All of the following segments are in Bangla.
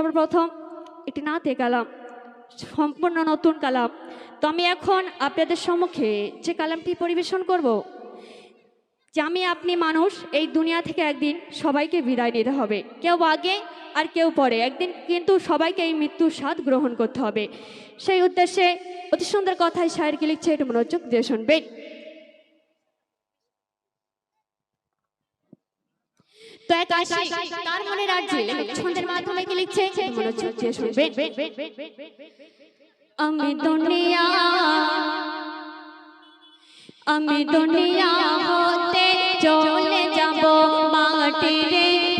সর্বপ্রথম একটি নাতে কালাম, সম্পূর্ণ নতুন কালাম। তো আমি এখন আপনাদের সম্মুখে যে কালামটি পরিবেশন করব, যে আমি আপনি মানুষ, এই দুনিয়া থেকে একদিন সবাইকে বিদায় নিতে হবে। কেউ আগে আর কেউ পরে। একদিন কিন্তু সবাইকে এই মৃত্যুর স্বাদ গ্রহণ করতে হবে। সেই উদ্দেশ্যে অতি সুন্দর কথায় শায়েরকে লিখছে, একটু মনোযোগ দিয়ে শুনবেন। তো এক আশি তার মনে লেখক ছন্দের মাধ্যমে কি লিখছে মনোযোগ আমি দুনিয়া আমি দুনিয়া হতে চলে যাব মাটির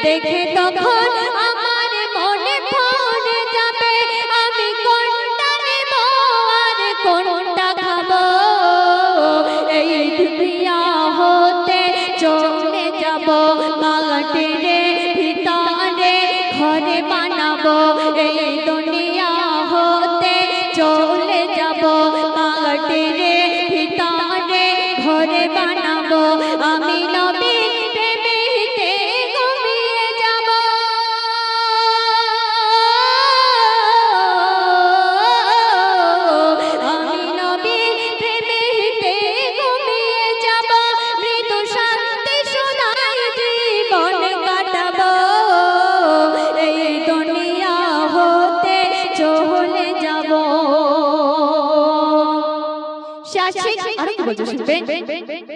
দেখে তখন শাসিক আরও কি বলছো শুনবেন মনে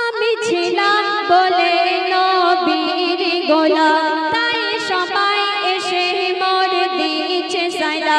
আমি ছিলাম বলে নবীর গোলাম তাই সবাই এসে মোর দিয়েছে সাইলা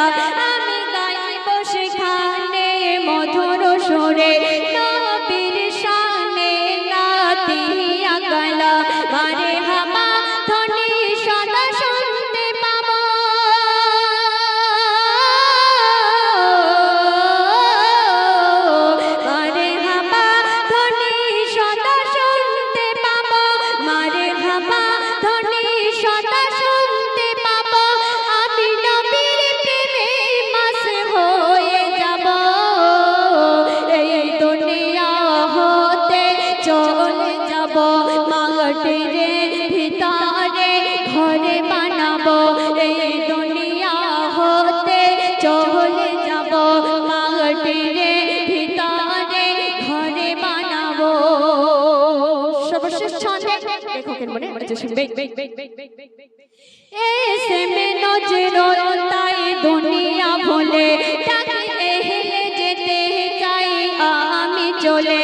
অবশ্যই ছন্দে লেখকের মনে যে শুনবে এসে মে নজর তাই দুনিয়া ভোলে তাকে যেতে চাই আমি চলে।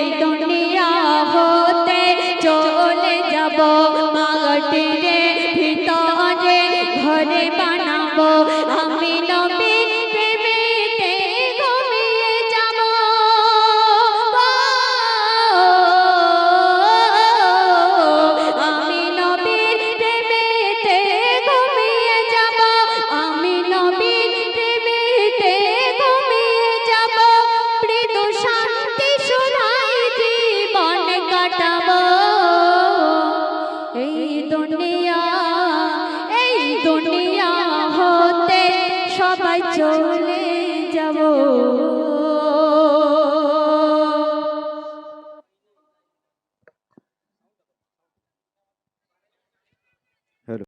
এই দুনিয়া হতে চলে যাব মাটিরে ভিতরে ঘরে বানাবো। চলে